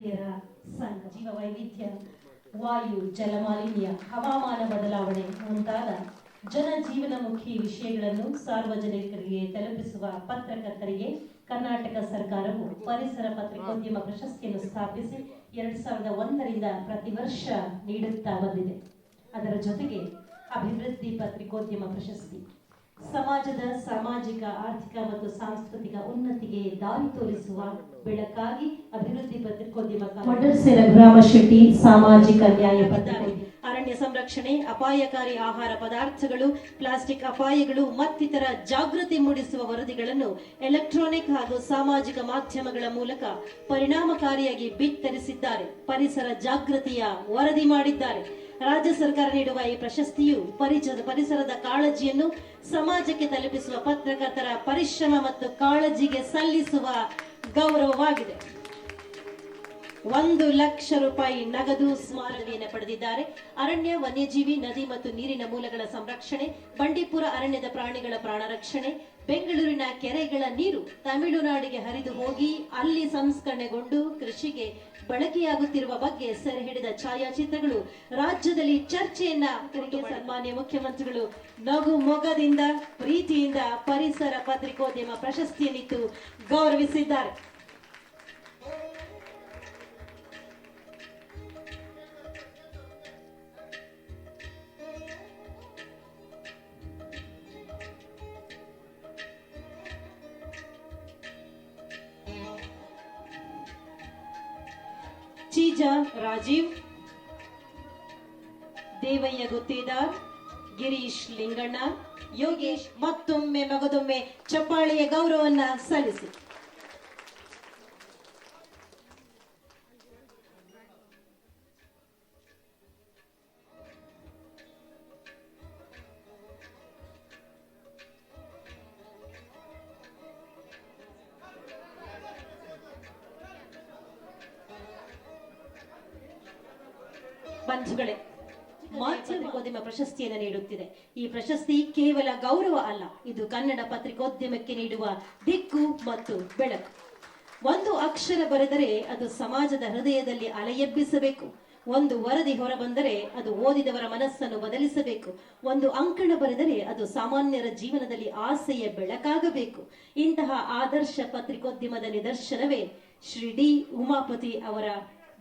ಸಂಘ ಜೀವ ವೈವಿಧ್ಯ, ವಾಯು, ಜಲಮಾಲಿನ್ಯ, ಹವಾಮಾನ ಬದಲಾವಣೆ ಮುಂತಾದ ಜನಜೀವನಮುಖಿ ವಿಷಯಗಳನ್ನು ಸಾರ್ವಜನಿಕರಿಗೆ ತಲುಪಿಸುವ ಪತ್ರಕರ್ತರಿಗೆ ಕರ್ನಾಟಕ ಸರ್ಕಾರವು ಪರಿಸರ ಪತ್ರಿಕೋದ್ಯಮ ಪ್ರಶಸ್ತಿಯನ್ನು ಸ್ಥಾಪಿಸಿ ಎರಡ್ ಸಾವಿರದ ಒಂದರಿಂದ ಪ್ರತಿ ವರ್ಷ ನೀಡುತ್ತಾ ಬಂದಿದೆ. ಅದರ ಜೊತೆಗೆ ಅಭಿವೃದ್ಧಿ ಪತ್ರಿಕೋದ್ಯಮ ಪ್ರಶಸ್ತಿ ಸಮಾಜದ ಸಾಮಾಜಿಕ ಆರ್ಥಿಕ ಮತ್ತು ಸಾಂಸ್ಕೃತಿಕ ಉನ್ನತಿಗೆ ದಾರಿ ತೋರಿಸುವ ಬೆಳಕಾಗಿ ಅಭಿವೃದ್ಧಿ ಪತ್ರಿಕೋದ್ಯಮ ಗ್ರಾಮ ಶೆಟ್ಟಿ ಸಾಮಾಜಿಕ ನ್ಯಾಯ ಅರಣ್ಯ ಸಂರಕ್ಷಣೆ ಅಪಾಯಕಾರಿ ಆಹಾರ ಪದಾರ್ಥಗಳು ಪ್ಲಾಸ್ಟಿಕ್ ಅಪಾಯಗಳು ಮತ್ತಿತರ ಜಾಗೃತಿ ಮೂಡಿಸುವ ವರದಿಗಳನ್ನು ಎಲೆಕ್ಟ್ರಾನಿಕ್ ಹಾಗೂ ಸಾಮಾಜಿಕ ಮಾಧ್ಯಮಗಳ ಮೂಲಕ ಪರಿಣಾಮಕಾರಿಯಾಗಿ ಬಿತ್ತರಿಸಿದ್ದಾರೆ. ಪರಿಸರ ಜಾಗೃತಿಯ ವರದಿ ಮಾಡಿದ್ದಾರೆ. ರಾಜ್ಯ ಸರ್ಕಾರ ನೀಡುವ ಈ ಪ್ರಶಸ್ತಿಯು ಪರಿಸರ ಪರಿಸರದ ಕಾಳಜಿಯನ್ನು ಸಮಾಜಕ್ಕೆ ತಲುಪಿಸುವ ಪತ್ರಕರ್ತರ ಪರಿಶ್ರಮ ಮತ್ತು ಕಾಳಜಿಗೆ ಸಲ್ಲಿಸುವ ಗೌರವವಾಗಿದೆ. ಒಂದು ಲಕ್ಷ ರೂಪಾಯಿ ನಗದು ಸ್ಮಾರಕವನ್ನು ಪಡೆದಿದ್ದಾರೆ. ಅರಣ್ಯ, ವನ್ಯಜೀವಿ, ನದಿ ಮತ್ತು ನೀರಿನ ಮೂಲಗಳ ಸಂರಕ್ಷಣೆ, ಬಂಡೀಪುರ ಅರಣ್ಯದ ಪ್ರಾಣಿಗಳ ಪ್ರಾಣ ರಕ್ಷಣೆ ಬೆಂಗಳೂರಿನ ಕೆರೆಗಳ ನೀರು ತಮಿಳುನಾಡಿಗೆ ಹರಿದು ಹೋಗಿ ಅಲ್ಲಿ ಸಂಸ್ಕರಣೆಗೊಂಡು ಕೃಷಿಗೆ ಬಳಕೆಯಾಗುತ್ತಿರುವ ಬಗ್ಗೆ ಸೆರೆ ಹಿಡಿದ ಛಾಯಾಚಿತ್ರಗಳು ರಾಜ್ಯದಲ್ಲಿ ಚರ್ಚೆಯನ್ನ ಸನ್ಮಾನ್ಯ ಮುಖ್ಯಮಂತ್ರಿಗಳು ನಗು ಮೊಗದಿಂದ ಪ್ರೀತಿಯಿಂದ ಪರಿಸರ ಪತ್ರಿಕೋದ್ಯಮ ಪ್ರಶಸ್ತಿಯನ್ನಿತ್ತು ಗೌರವಿಸಿದ್ದಾರೆ. ರಾಜೀವ್ ದೇವಯ್ಯ ಗುತ್ತೇದಾರ್ ಗಿರೀಶ್ ಲಿಂಗಣ್ಣ ಯೋಗೇಶ್ ಮತ್ತೊಮ್ಮೆ ಮಗದೊಮ್ಮೆ ಚಪ್ಪಾಳೆಯ ಗೌರವವನ್ನ ಸಲ್ಲಿಸಿ. ಬಂಧುಗಳೇ ಪತ್ರಿಕೋದ್ಯಮ ಪ್ರಶಸ್ತಿಯನ್ನು ನೀಡುತ್ತಿದೆ. ಈ ಪ್ರಶಸ್ತಿ ಕೇವಲ ಗೌರವ ಅಲ್ಲ, ಇದು ಕನ್ನಡ ಪತ್ರಿಕೋದ್ಯಮಕ್ಕೆ ನೀಡುವ ದಿಕ್ಕು ಮತ್ತು ಬೆಳಕು. ಒಂದು ಅಕ್ಷರ ಬರೆದರೆ ಅದು ಸಮಾಜದ ಹೃದಯದಲ್ಲಿ ಅಲೆಯೆಬ್ಬಿಸಬೇಕು. ಒಂದು ವರದಿ ಹೊರಬಂದರೆ ಅದು ಓದಿದವರ ಮನಸ್ಸನ್ನು ಬದಲಿಸಬೇಕು. ಒಂದು ಅಂಕಣ ಬರೆದರೆ ಅದು ಸಾಮಾನ್ಯರ ಜೀವನದಲ್ಲಿ ಆಸೆಯ ಬೆಳಕಾಗಬೇಕು. ಇಂತಹ ಆದರ್ಶ ಪತ್ರಿಕೋದ್ಯಮದ ನಿದರ್ಶನವೇ ಶ್ರೀ ಡಿ ಉಮಾಪತಿ ಅವರ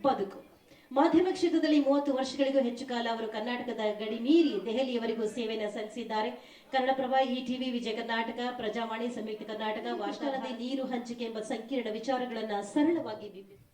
ಬದುಕು. ಮಾಧ್ಯಮ ಕ್ಷೇತ್ರದಲ್ಲಿ ಮೂವತ್ತು ವರ್ಷಗಳಿಗೂ ಹೆಚ್ಚು ಕಾಲ ಅವರು ಕರ್ನಾಟಕದ ಗಡಿ ಮೀರಿ ದೆಹಲಿಯವರೆಗೂ ಸೇವೆಯನ್ನು ಸಲ್ಲಿಸಿದ್ದಾರೆ. ಕನ್ನಡಪ್ರಭ ಈ ಟಿವಿ ವಿಜಯ ಕರ್ನಾಟಕ, ಪ್ರಜಾವಾಣಿ ಸಂಯುಕ್ತ ಕರ್ನಾಟಕ ವಾರ್ತಾ ನದಿ ನೀರು ಹಂಚಿಕೆ ಎಂಬ ಸಂಕೀರ್ಣ ವಿಚಾರಗಳನ್ನ ಸರಳವಾಗಿ ಬಿಂಬಿಸಿದ್ದಾರೆ